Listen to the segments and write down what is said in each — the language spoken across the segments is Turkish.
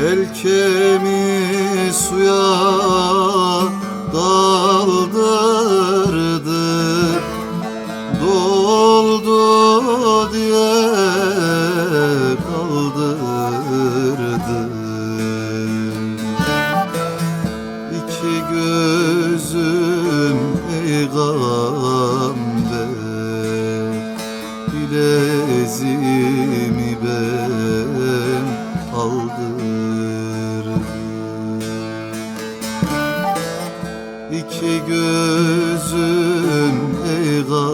Helkemi suya daldırdı. Doldu diye kaldırdı. İki gözüm peygamber bilezik İki gözüm peygamber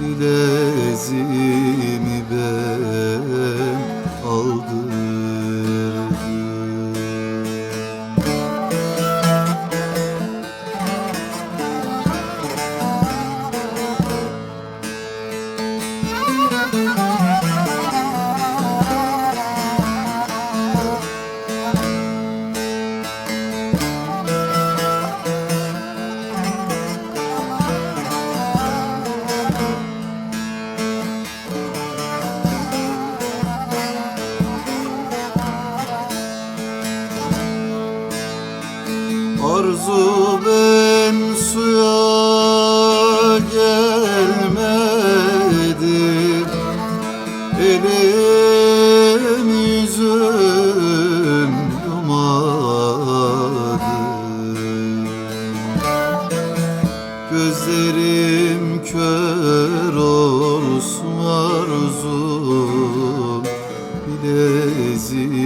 Bileziğimi Arzu ben suya gelmedim. Elim yüzüm yumadı. Gözlerim kör olsun arzum Bileziğimi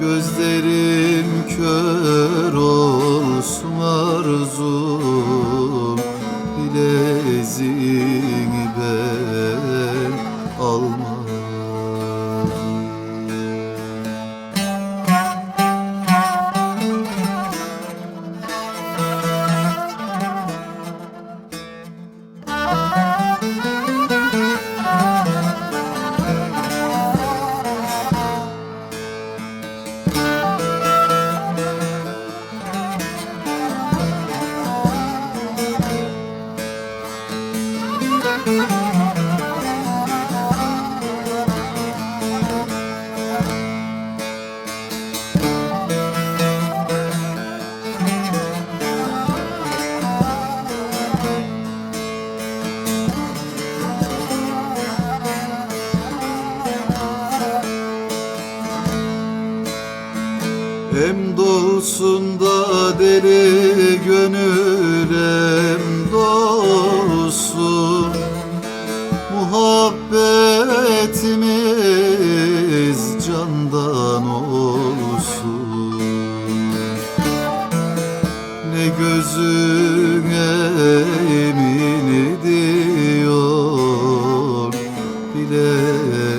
Gözlerim kör olsun arzum Bileziğimi Hem dolsun da deli gönül hem dolsun. Muhabbetimiz candan olsun. Ne gözüne emin ediyor Bilezik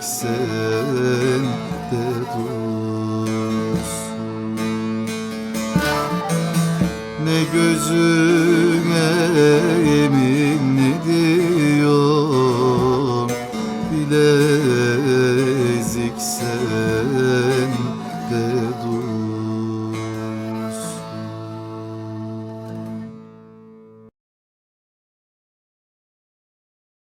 sen de dursun Ne